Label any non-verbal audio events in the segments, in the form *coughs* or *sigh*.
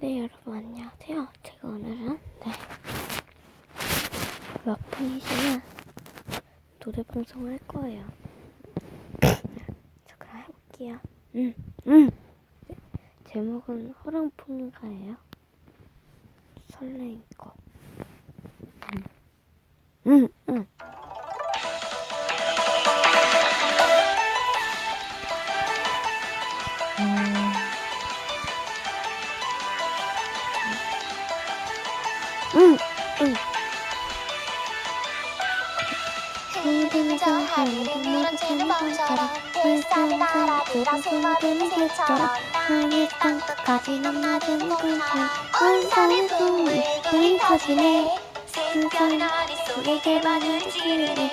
네, 여러분 안녕하세요. 제가 오늘은 네. 몇 분이시면 노래 방송을 할 거예요. 자, 그럼 해볼게요. 음, 음. 네, 제목은 호랑풍가예요. 설레인 거. 음. 음, 스며드는 새처럼 하늘 땅끝까지는 낮은 공간 온산의 꿈을 불이 터지네 슬픈 머릿속에 개방을 지르네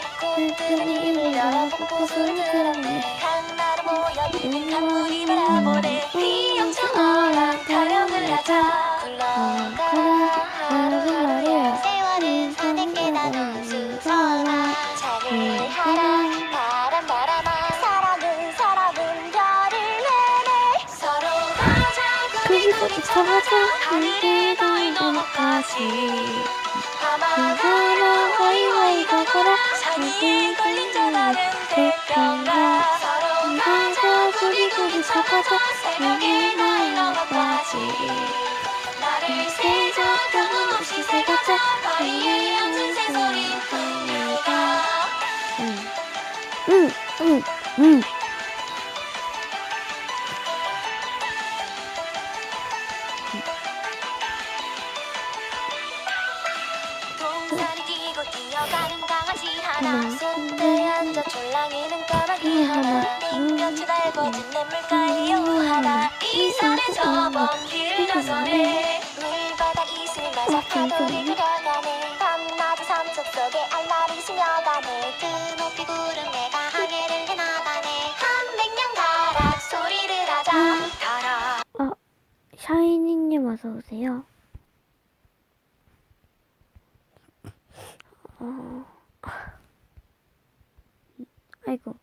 것까지 하마가 그거라 와이와이 가거라 산이 걸린 서로가 작은 그리고 잡아줘 생각이 날 넘어가지 나를 세자고 없이 바위에 앉 동산이 뛰고 뛰어가는 강아지 하나. 숲에 앉아 졸랑이는 까마귀 하나. 빈볕이 달궈진 냇물가에 여우 하나. 이 산에 저번 길을 나서네 물바다 이슬만 파도를 그려가네. 밤낮의 삼척 속에 알라리 스며가네. 드높이 구름 내가 항해를 해나가네. 한백년 가락 소리를 하자. 달아 아, 샤이니님 어서 오세요. 어, 아이고.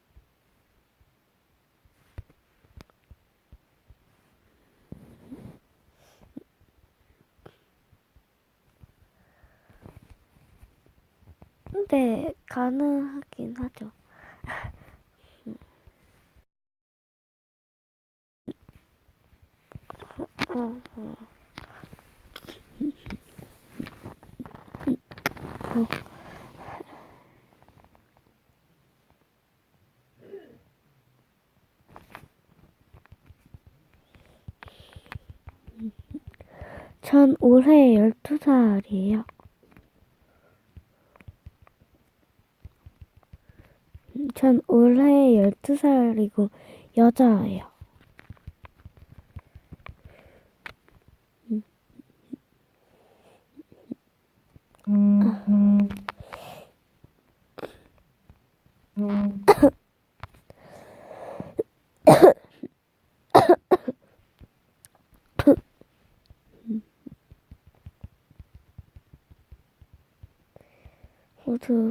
네, 가능하긴 하죠. 어, 어. 전 올해 12살이에요. 전 올해 12살이고 여자예요.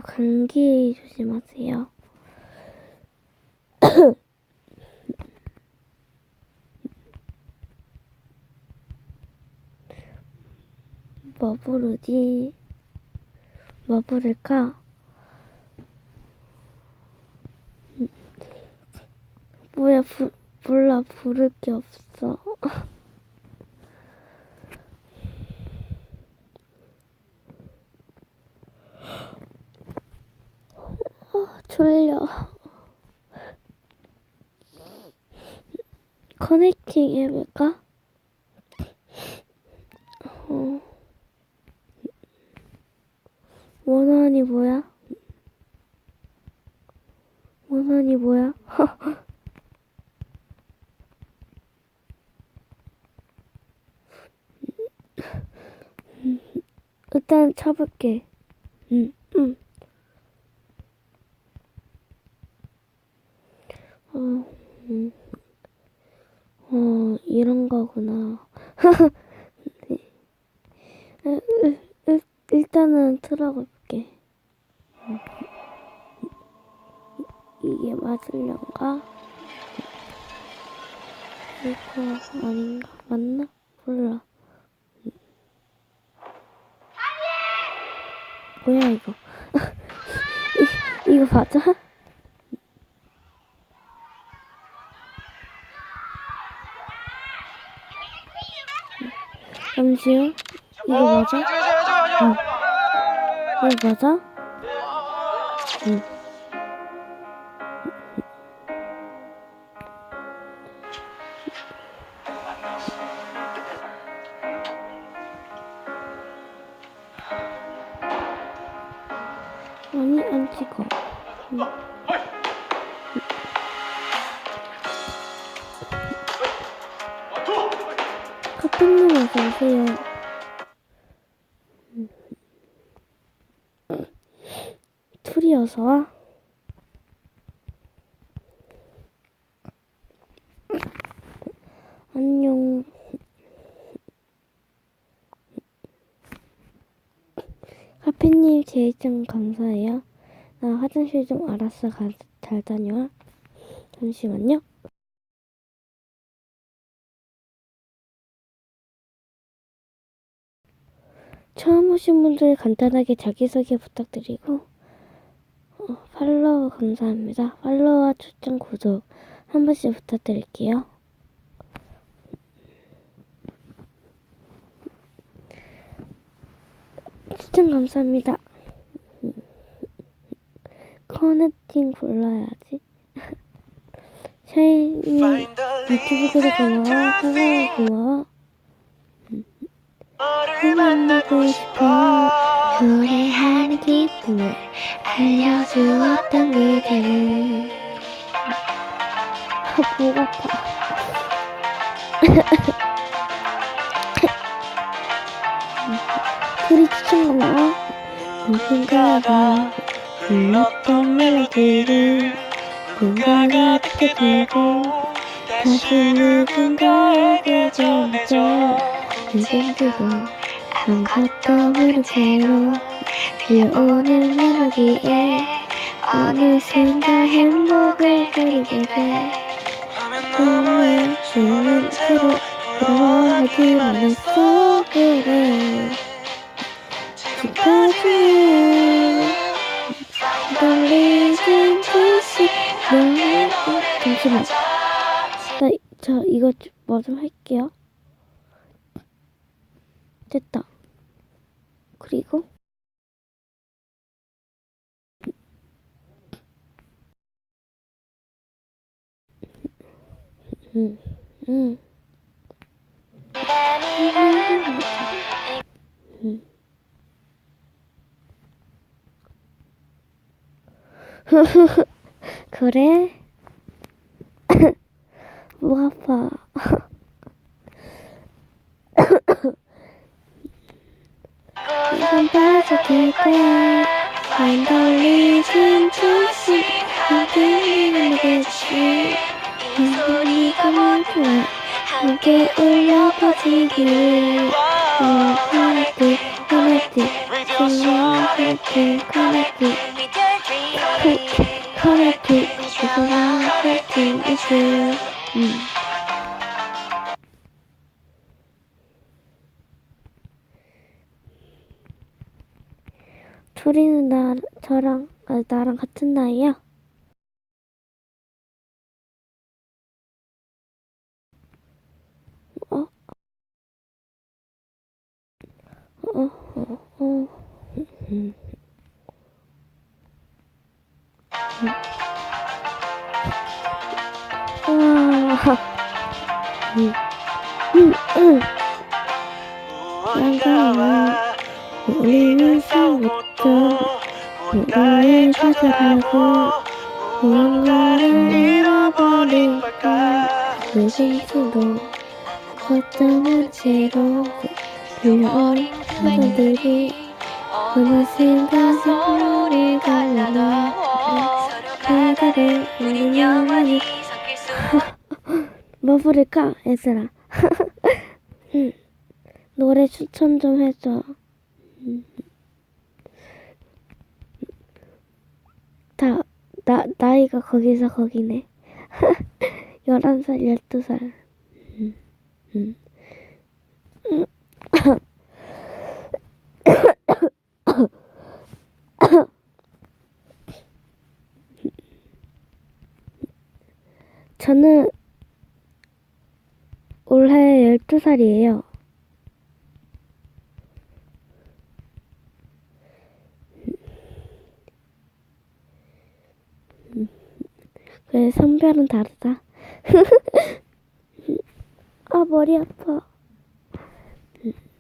감기 조심하세요. 뭐 부르지? 뭐 부를까? 음. 뭐야, 부, 몰라, 부를 게 없어. *laughs* 아, 졸려. 커넥팅 해볼까? 어. 원원이 뭐야? 원원이 뭐야? *laughs* 일단 쳐볼게. 응, 응. 훈련가? 이거 아닌가? 맞나? 몰라. 뭐야 이거? *laughs* 이, 이거 맞아? 잠시요. 이거 맞아? 어. 이거 맞아? 아니 안 찍어. 응. 카톡님 어서 오세요. 둘이 어서 와. 안녕. 카페님 제일점 감사해요. 나 화장실 좀 알았어. 가, 잘 다녀와. 잠시만요. 처음 오신 분들 간단하게 자기소개 부탁드리고 어, 팔로우 감사합니다. 팔로우와 추천 구독 한 번씩 부탁드릴게요. 추천 감사합니다. 커넥팅 불러야지. *laughs* 샤이니 유튜브 구독 고마워. 팔로우 고마워. 너를 만나고 싶어 노래하는 기쁨을 알려주었던 그대는 아, 목 아파 *laughs* 둘이 추천 고마워 누군가가 불렀던 멜로디를 뭔가가 듣게 되고 다시 누군가에게 전해져 이젠 안 갔던 흐름새로 들려오는 멜로디에 어느샌가 행복을 그리게 돼. 꿈을 주는 채로 부러워하기만 했어 그래 이거 뭐 좀 할게요 됐다. 그리고 음, 음, 음. 그래? *laughs* 목 아파. 이건 빠져들 거야 안 떨리진 듯이 흔들리는 듯이 눈물이가 멈춰 함께 울려 퍼지길 커넥트 커넥트 아, 나랑 같은 나이야? 어? 어, 어, 어. 음. 와. 음. 음, 음. 난가와 우리는 싸 너의 가져가고 무언가를 잃어버린 걸까? 무심수도 걱정한 채로 들려오는 사람들이 어느샌가 선물을 갈라놔 바다를 우리 영원히 뭐 부를까 얘들아? 음, 노래 추천 좀 해줘 다, 나, 나이가 거기서 거기네. *laughs* 11살, 12살. 음, 음. 음. *coughs* 저는 올해 12살이에요. 그래, 성별은 다르다. *laughs* 아, 머리 아파.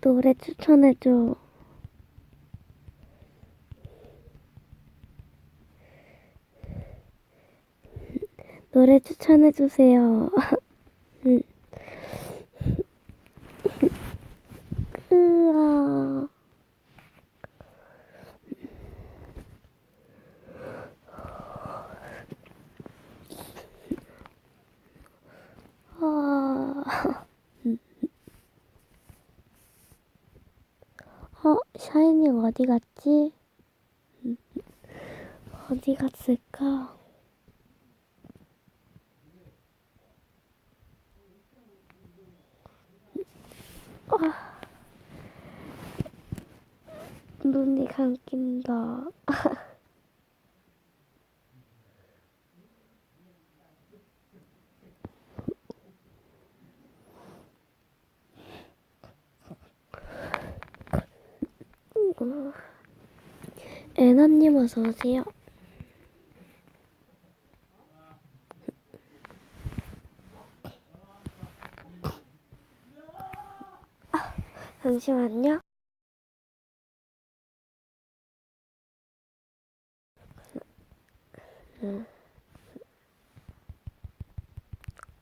노래 추천해줘. 노래 추천해주세요. 음. *laughs* 으아. *laughs* 어, 샤이닝 어디 갔지? 음. 어디 갔을까? 눈이 감긴다. *laughs* 애나님 어서 오세요. 아, 잠시만요.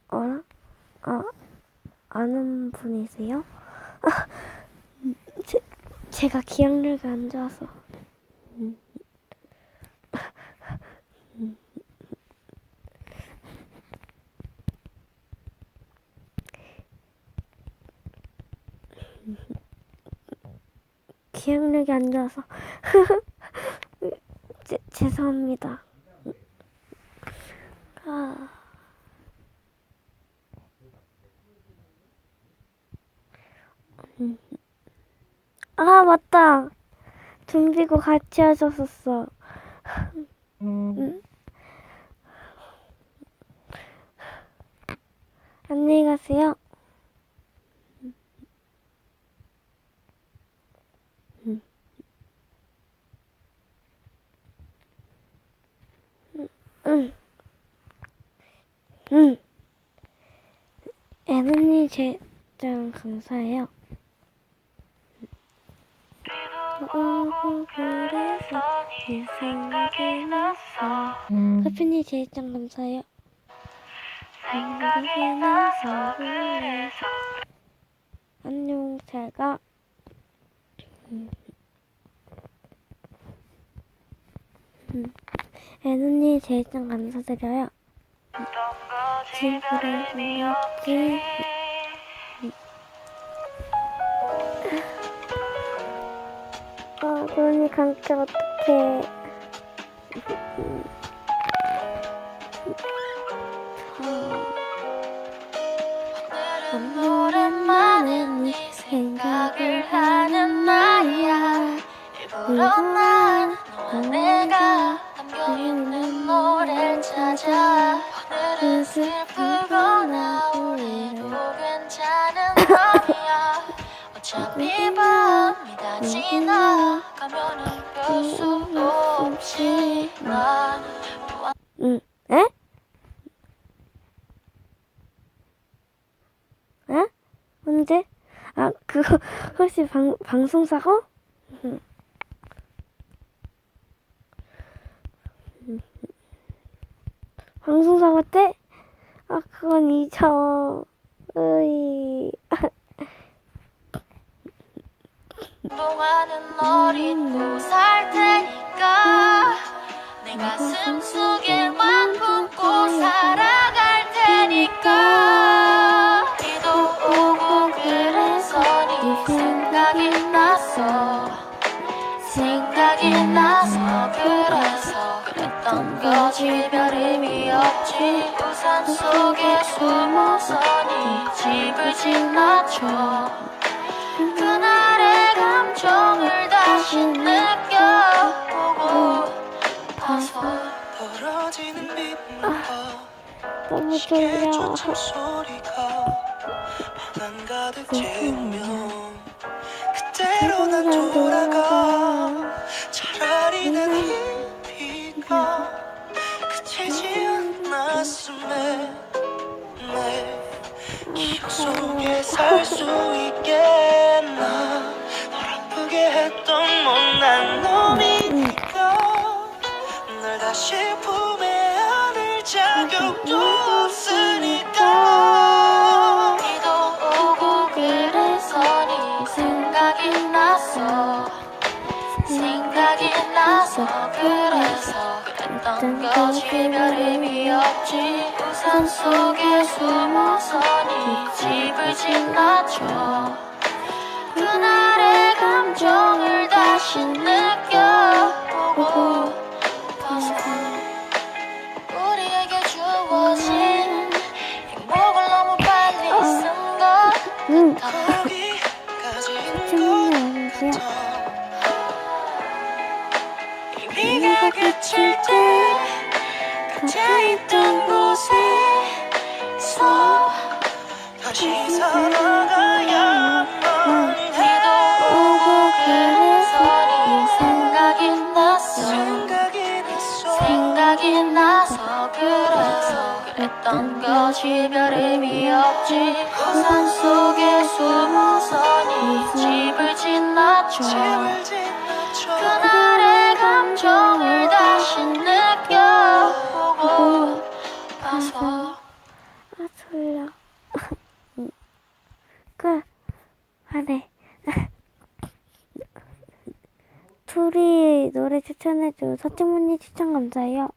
어라? 아, 아는 분이세요? 아, 음, 제, 제가 기억력이 안 좋아서. 음. 기억력이 안 좋아서. *laughs* 제, 죄송합니다. 아. 아, 맞다. 준비고 같이 하셨었어. 음. 안녕히 가세요. 음. 응. 응. 애는님 제장 감사해요. 오고 그래서 네 생각이 났어. 커피님 제장 감사해요. 생각이 나서 그래서 안녕 잘가. 애는님 제장 감사드려요. 집으로 보냈지. 아, 눈이 감기 어떡해. 오랜만에 네 생각을 하는 날이야 일부러 난 담겨있는 찾아. 오늘은 슬프거나 우리도 괜찮은 밤이야. 어차피 밤이 다 지나 가면은 별수 없지만 응, 에? 에? 언제? 아, 그거, *laughs* 혹시 방, 방송사고? 응. 방송사고 때? 아, 그건 잊어. 으이. 동안은 널 잊고 살 테니까 내 가슴 속에만 품고 살아갈 테니까 비도 오고 그래서 네 생각이 나서 그래서 그랬던 거지. 별 의미 없지. 우산 속에 숨어서 네 집을 지나쳐 그날의 감정을 다시 느껴보고 봐서 떨어지는 빗물과 아, 너무 시계 졸려. 쫓은 소리가 바람 가득 네, 돌아가. 난 희비가 그치지 않았음에 내 기억 속에 살 수 있겠나 널 아프게 했던 못난 놈이니까 널 다시 품 생각이 나서 그래서 그랬던 거지. 별 의미 없지. 우산 속에 숨어서 네 집을 지나쳐 그날의 감정을 다시 그랬던 거지 별 의미 없지 우산 속에 숨어서 네 집을 지나쳐 그날의 감정을 다시 느껴보고 봐서 아 졸려. 응. 그 안에 둘이 노래 추천해줘. 서태문님 추천 감사해요.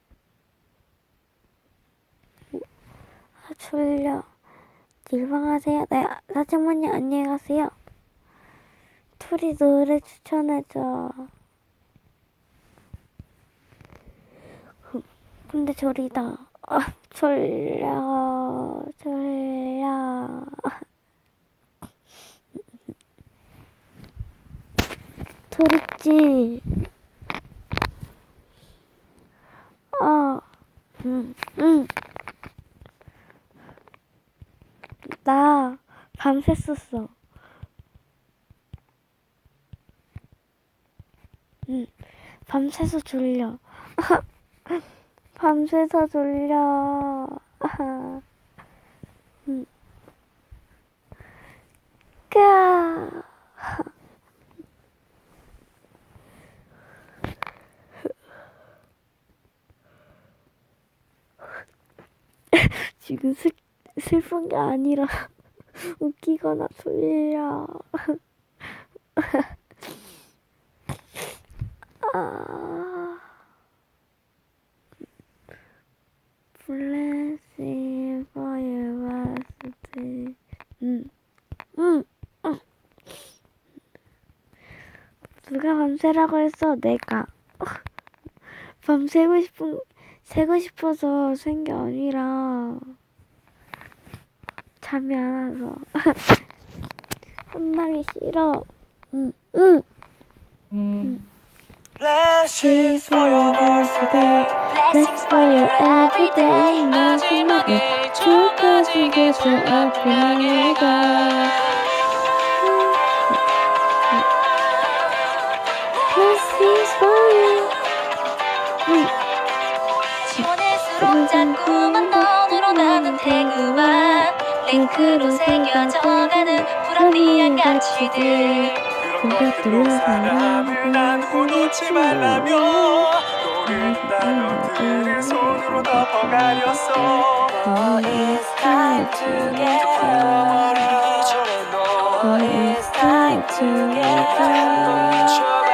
아 졸려. 일방하세요. 네, 서태문님 안녕히 가세요. 둘이 노래 추천해줘. 근데 졸리다. 아, 졸려, 졸려. 졸있지? 어, 응, 응. 나 밤새 썼어. 응, 밤새서 졸려. *laughs* 밤새서 졸려. *laughs* 응. 까. *laughs* 지금 슬, 슬픈 게 아니라 웃기거나 졸려. *laughs* 아. Blessing for your. 누가 밤새라고 했어? 내가. *laughs* 밤새고 싶은, 새고 싶어서 센게 아니라, 잠이 안 와서. 혼나기 싫어. 응, 응. Blessings for your birthday Blessings for your everyday 마지막에 축하 주겠어 아프니까 링크로 새겨져가는 불합리한 가치들. 것들로 사람을 안고 놓지 말라며 너를 단어들을 손으로 덮어가렸어 It's time to get 전에 너 It's time to get 멈춰봐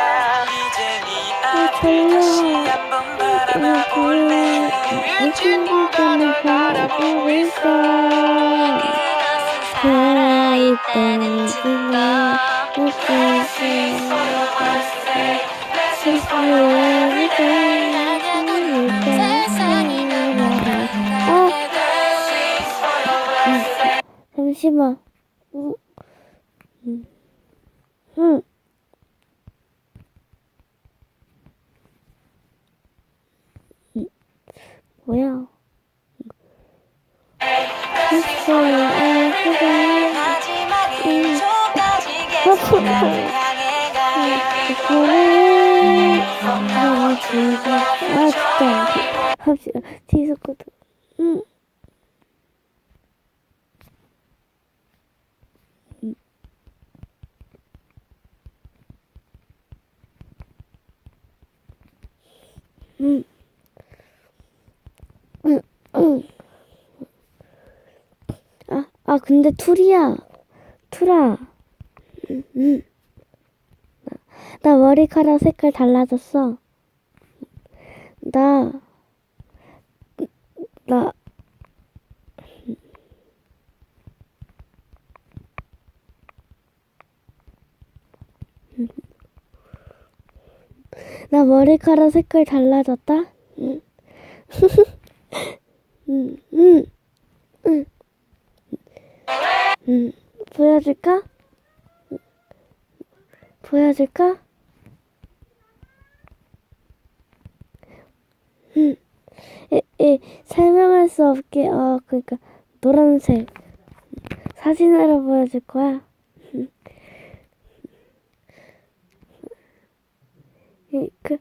이제 네 앞에 다시 한번 바라볼래 응. 응. 응, 응. 아, 아, 근데 투리야. 투라. 응, 응. 나 머리카락 색깔 달라졌어. 나, 나, 나 머리카락 색깔 달라졌다? 응. *laughs* 응, 응, 응. 응. 보여줄까? 보여줄까? 에, 설명할 수 없게, 어, 그니까, 노란색. 사진으로 보여줄 거야. *laughs* 그,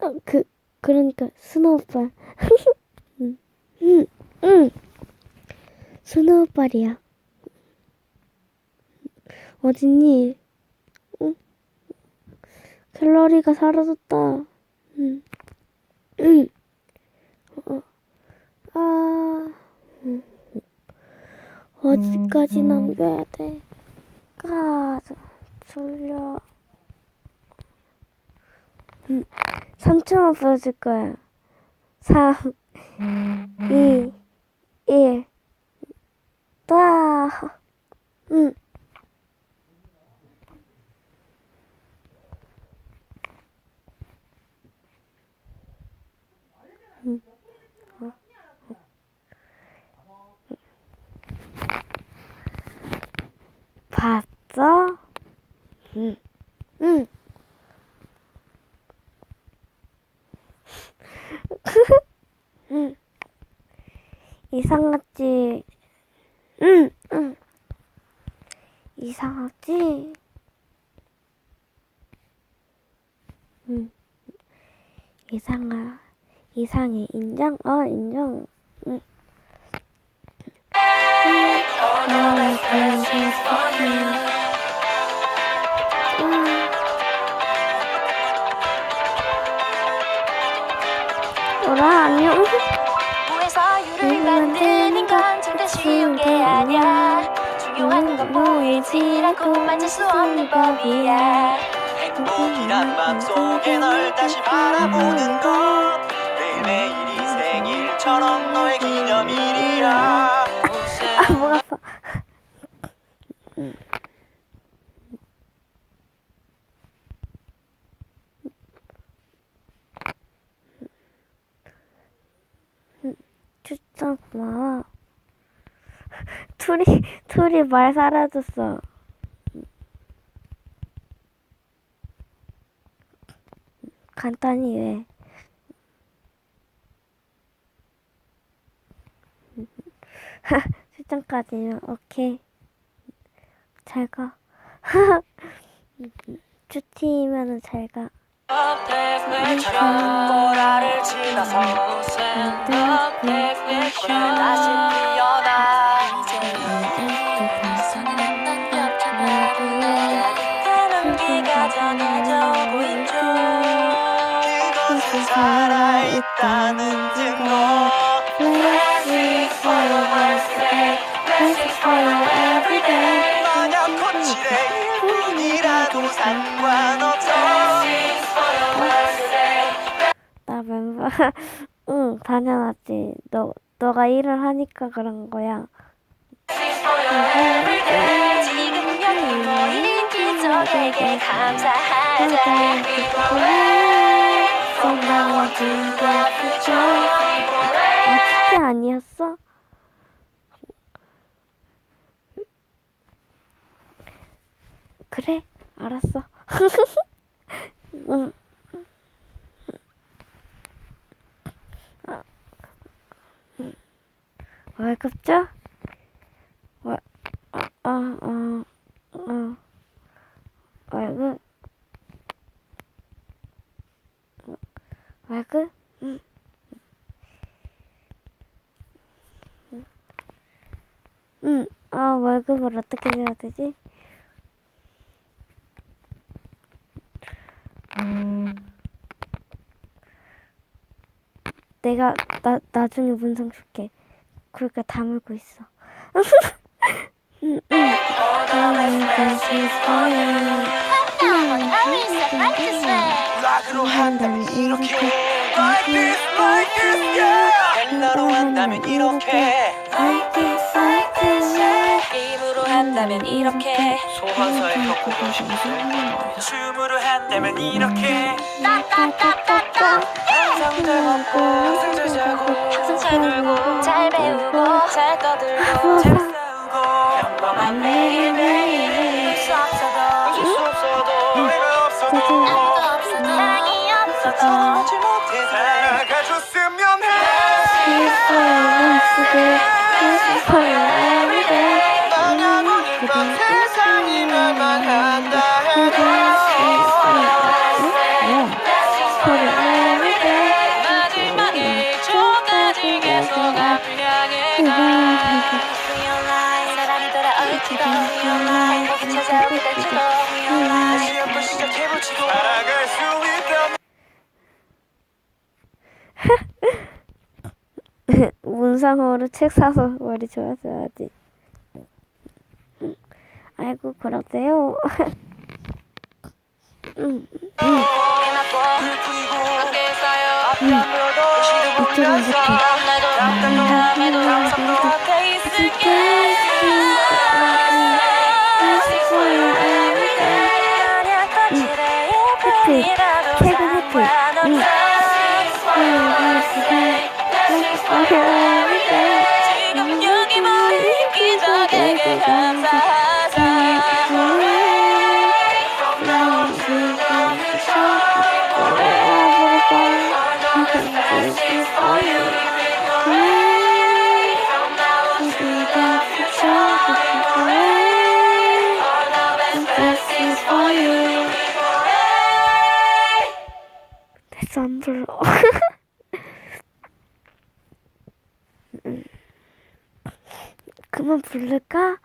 어, 그, 그러니까, 스노우발. *laughs* 응, 응, 응. 스노우발이야. 어딨니? 응? 갤러리가 사라졌다. 응. 응. 어, 아, 음. 어디까지 남겨야 돼? 아, 저- 졸려. 음, 3초만 보여줄 거야. 3, 2, 1. 와, 응. 봤어? 응. 응. 응. 이상하지? 응, 응. 이상하지? 응. 이상하, 이상해. 인정? 어, 인정. 아니야 중요한 건 보이지 않고 만질 수 없는 법이야 행복이란 맘속에 널 다시 바라보는 것 매일매일이 생일처럼 너의 기념일이야 아, 목 아파. 진짜 고마워. 둘이, 둘이 말 사라졌어. 간단히 왜? 출장까지는 *laughs* 오케이. 잘 가. *laughs* 큐티면은 잘 가. 꼬라를 지나서 다시 살아있다는 증거 Blessings for your birthday. Blessings for your everyday. 만약 거칠의 일분이라도 상관없어 나 멤버, 응, 당연하지. 너, 너가 일을 하니까 그런 거야. 지금 여기 모인 기적에게 감사하자 진짜? 아, 축제 아니었어? 그래, 알았어. *laughs* 응. 아. 응. 왜? 월급 줘? 월, 어, 어, 어, 어. 월급? 월급? 응. 응, 아, 월급을 어떻게 줘야 되지? 내가 나 나중에 문성 줄게. 그러니까 다물고 있어. 이렇게 헬라로 한다면 이렇게 한다면 이렇게. 소환사의 벽고 춤으로 한다면 이렇게. 항상 잘 먹고 항상 잘 자고 항상 잘 놀고 잘 배우고 잘 떠들고 잘 싸우고. 평범한 매일매일 수 없어도 웃을 수 없어도 노래가 없어도. 아무도 없어도 사랑이 없어도. 하지 못해 살아가줬으면 해. 만약 문상으로 책 사서 머리 좋았어야지. 아이고 그러세요. 보여도 시도 이쪽은 이렇게. 예쁜이라도 해피, 해피. 응. 지금 여기 모인 기적에게 감사하자 됐어 안 불러. 그만 부를까?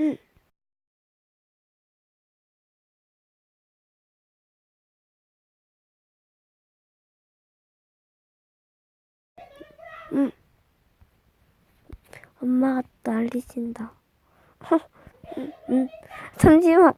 음. 응. 엄마가 난리친다. *laughs* 응, 응. 잠시만.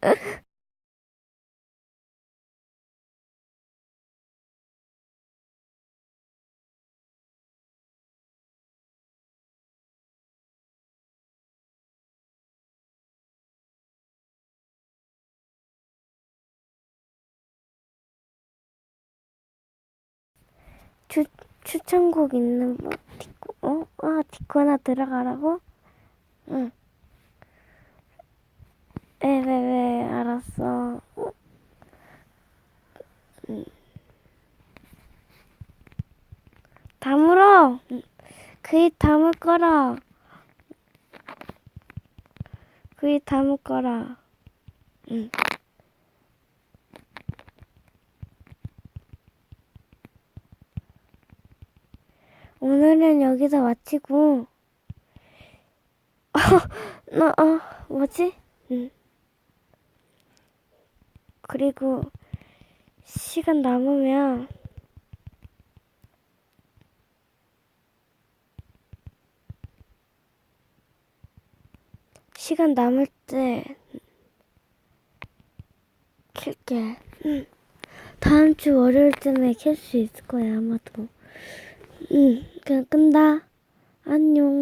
추, 추천곡 있는 뭐 디코 어? 아 디코나 들어가라고? 응. 에왜왜 알았어. 응. 다물어. 그입 다물 거라. 그입 다물 거라. 응. 오늘은 여기서 마치고, *laughs* 나, 어, 뭐지? 응. 그리고, 시간 남으면, 시간 남을 때, 킬게. 응. 다음 주 월요일쯤에 킬수 있을 거야, 아마도. 응, 그냥 끈다. 안녕.